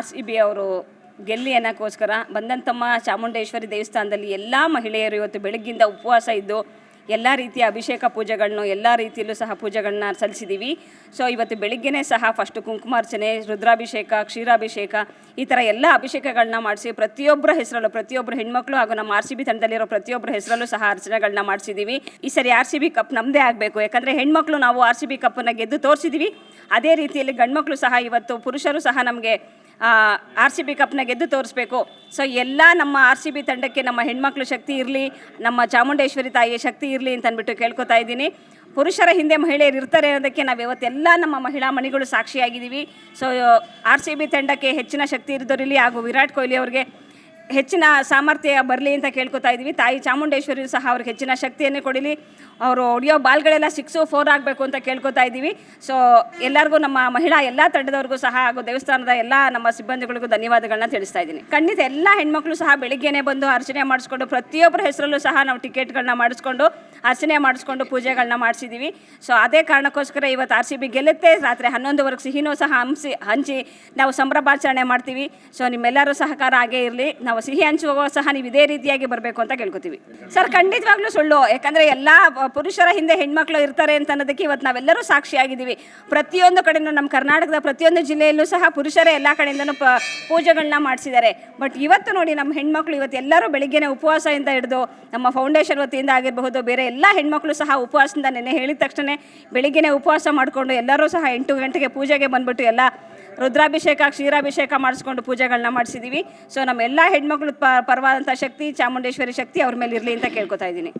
R C B ಅವರು ಗೆಲ್ಲಿ ಅನ್ನೋಕ್ಕೋಸ್ಕರ ಬಂದಂತಮ್ಮ ಚಾಮುಂಡೇಶ್ವರಿ ದೇವಸ್ಥಾನದಲ್ಲಿ ಎಲ್ಲ ಮಹಿಳೆಯರು ಇವತ್ತು ಬೆಳಗ್ಗಿಂದ ಉಪವಾಸ ಇದ್ದು ಎಲ್ಲ ರೀತಿಯ ಅಭಿಷೇಕ ಪೂಜೆಗಳನ್ನು, ಎಲ್ಲ ರೀತಿಯಲ್ಲೂ ಸಹ ಪೂಜೆಗಳನ್ನ ಸಲ್ಲಿಸಿದ್ದೀವಿ ಸೊ ಇವತ್ತು ಬೆಳಿಗ್ಗೆನೇ ಸಹ ಫಸ್ಟು ಕುಂಕುಮಾರ್ಚನೆ, ರುದ್ರಾಭಿಷೇಕ, ಕ್ಷೀರಾಭಿಷೇಕ, ಈ ಥರ ಎಲ್ಲ ಅಭಿಷೇಕಗಳನ್ನ ಮಾಡಿಸಿ ಪ್ರತಿಯೊಬ್ಬರ ಹೆಸರಲ್ಲೂ, ಪ್ರತಿಯೊಬ್ಬರು ಹೆಣ್ಮಕ್ಳು ಹಾಗೂ ನಮ್ಮ ಆರ್ ಸಿ ಬಿ ತಂಡದಲ್ಲಿರೋ ಪ್ರತಿಯೊಬ್ಬರ ಹೆಸರಲ್ಲೂ ಸಹ ಅರ್ಚನೆಗಳನ್ನ ಮಾಡಿಸಿದ್ದೀವಿ ಈ ಸರಿ ಆರ್ ಸಿ ಬಿ ಕಪ್ ನಮ್ಮದೇ ಆಗಬೇಕು, ಯಾಕಂದರೆ ಹೆಣ್ಮಕ್ಳು ನಾವು ಆರ್ ಸಿ ಬಿ ಕಪ್ಪನ್ನು ಗೆದ್ದು ತೋರಿಸಿದ್ದೀವಿ ಅದೇ ರೀತಿಯಲ್ಲಿ ಗಂಡ್ಮಕ್ಳು ಸಹ ಇವತ್ತು, ಪುರುಷರು ಸಹ ನಮಗೆ ಆರ್ ಸಿ ಬಿ ಕಪ್ನ ಗೆದ್ದು ತೋರಿಸ್ಬೇಕು. ಸೊ ಎಲ್ಲ ನಮ್ಮ ಆರ್ ಸಿ ಬಿ ತಂಡಕ್ಕೆ ನಮ್ಮ ಹೆಣ್ಮಕ್ಳು ಶಕ್ತಿ ಇರಲಿ, ನಮ್ಮ ಚಾಮುಂಡೇಶ್ವರಿ ತಾಯಿಯ ಶಕ್ತಿ ಇರಲಿ ಅಂತ ಅಂದ್ಬಿಟ್ಟು ಕೇಳ್ಕೊತಾ ಇದ್ದೀನಿ. ಪುರುಷರ ಹಿಂದೆ ಮಹಿಳೆಯರು ಇರ್ತಾರೆ ಅನ್ನೋದಕ್ಕೆ ನಾವು ಇವತ್ತೆಲ್ಲ ನಮ್ಮ ಮಹಿಳಾ ಮಣಿಗಳು ಸಾಕ್ಷಿಯಾಗಿದ್ದೀವಿ. ಸೊ ಆರ್ ಸಿ ಬಿ ತಂಡಕ್ಕೆ ಹೆಚ್ಚಿನ ಶಕ್ತಿ ಇರಿದೋರಿಲಿ ಹಾಗೂ ವಿರಾಟ್ ಕೊಹ್ಲಿ ಅವರಿಗೆ ಹೆಚ್ಚಿನ ಸಾಮರ್ಥ್ಯ ಬರಲಿ ಅಂತ ಕೇಳ್ಕೊತಾ ಇದ್ದೀವಿ ತಾಯಿ ಚಾಮುಂಡೇಶ್ವರಿ ಸಹ ಅವ್ರಿಗೆ ಹೆಚ್ಚಿನ ಶಕ್ತಿಯನ್ನು ಕೊಡಲಿ. ಅವರು ಹೊಡೆಯೋ ಬಾಲ್ಗಳೆಲ್ಲ ಸಿಕ್ಸು ಫೋರ್ ಆಗಬೇಕು ಅಂತ ಕೇಳ್ಕೊತಾ ಇದ್ದೀವಿ. ಸೊ ಎಲ್ಲರಿಗೂ ನಮ್ಮ ಮಹಿಳಾ ಎಲ್ಲ ತಂಡದವ್ರಿಗೂ ಸಹ ಹಾಗೂ ದೇವಸ್ಥಾನದ ಎಲ್ಲ ನಮ್ಮ ಸಿಬ್ಬಂದಿಗಳಿಗೂ ಧನ್ಯವಾದಗಳನ್ನ ತಿಳಿಸ್ತಾ ಇದ್ದೀನಿ. ಖಂಡಿತ ಎಲ್ಲ ಹೆಣ್ಮಕ್ಳು ಸಹ ಬೆಳಿಗ್ಗೆನೇ ಬಂದು ಅರ್ಚನೆ ಮಾಡಿಸ್ಕೊಂಡು ಪ್ರತಿಯೊಬ್ಬರ ಹೆಸರಲ್ಲೂ ಸಹ ನಾವು ಟಿಕೆಟ್ಗಳನ್ನ ಮಾಡಿಸ್ಕೊಂಡು ಅರ್ಚನೆ ಮಾಡಿಸ್ಕೊಂಡು ಪೂಜೆಗಳನ್ನ ಮಾಡಿಸಿದ್ದೀವಿ. ಸೊ ಅದೇ ಕಾರಣಕ್ಕೋಸ್ಕರ ಇವತ್ತು ಆರ್ ಸಿ ಬಿ ಗೆಲ್ಲುತ್ತೆ. ರಾತ್ರಿ ಹನ್ನೊಂದುವರೆಗೆ ಸಿಹಿನೂ ಸಹ ಹಂಸಿ ಹಂಚಿ ನಾವು ಸಂಭ್ರಮಾಚರಣೆ ಮಾಡ್ತೀವಿ. ಸೊ ನಿಮ್ಮೆಲ್ಲರೂ ಸಹಕಾರ ಹಾಗೇ ಇರಲಿ. ನಾವು ಸಿಹಿ ಹಂಚುವಾಗ ಸಹ ನೀವು ಇದೇ ರೀತಿಯಾಗಿ ಬರಬೇಕು ಅಂತ ಕೇಳ್ಕೊತೀವಿ. ಸರ್, ಖಂಡಿತವಾಗ್ಲೂ ಸುಳ್ಳು. ಯಾಕಂದರೆ ಎಲ್ಲ ಪುರುಷರ ಹಿಂದೆ ಹೆಣ್ಮಕ್ಳು ಇರ್ತಾರೆ ಅಂತ ಅನ್ನೋದಕ್ಕೆ ಇವತ್ತು ನಾವೆಲ್ಲರೂ ಸಾಕ್ಷಿಯಾಗಿದ್ದೀವಿ. ಪ್ರತಿಯೊಂದು ಕಡೆಯೂ ನಮ್ಮ ಕರ್ನಾಟಕದ ಪ್ರತಿಯೊಂದು ಜಿಲ್ಲೆಯಲ್ಲೂ ಸಹ ಪುರುಷರೇ ಎಲ್ಲ ಕಡೆಯಿಂದನೂ ಪ ಪೂಜೆಗಳನ್ನ ಮಾಡಿಸಿದ್ದಾರೆ. ಬಟ್ ಇವತ್ತು ನೋಡಿ ನಮ್ಮ ಹೆಣ್ಮಕ್ಳು ಇವತ್ತು ಎಲ್ಲರೂ ಬೆಳಿಗ್ಗೆನೆ ಉಪವಾಸದಿಂದ ಹಿಡಿದು, ನಮ್ಮ ಫೌಂಡೇಶನ್ ವತಿಯಿಂದ ಆಗಿರಬಹುದು, ಬೇರೆ ಎಲ್ಲ ಹೆಣ್ಮಕ್ಳು ಸಹ ಉಪವಾಸದಿಂದ ನೆನೆ ಹೇಳಿದ ತಕ್ಷಣ ಬೆಳಿಗ್ಗೆನೆ ಉಪವಾಸ ಮಾಡಿಕೊಂಡು ಎಲ್ಲರೂ ಸಹ ಎಂಟು ಗಂಟೆಗೆ ಪೂಜೆಗೆ ಬಂದ್ಬಿಟ್ಟು ಎಲ್ಲ ರುದ್ರಾಭಿಷೇಕ, ಕ್ಷೀರಾಭಿಷೇಕ ಮಾಡಿಸ್ಕೊಂಡು ಪೂಜೆಗಳನ್ನ ಮಾಡಿಸಿದ್ದೀವಿ ಸೊ ನಮ್ಮೆಲ್ಲ ಹೆಣ್ಮಕ್ಳು ಪರವಾದಂಥ ಶಕ್ತಿ ಚಾಮುಂಡೇಶ್ವರಿ ಶಕ್ತಿ ಅವ್ರ ಮೇಲೆ ಇರಲಿ ಅಂತ ಕೇಳ್ಕೊತಾ ಇದ್ದೀನಿ.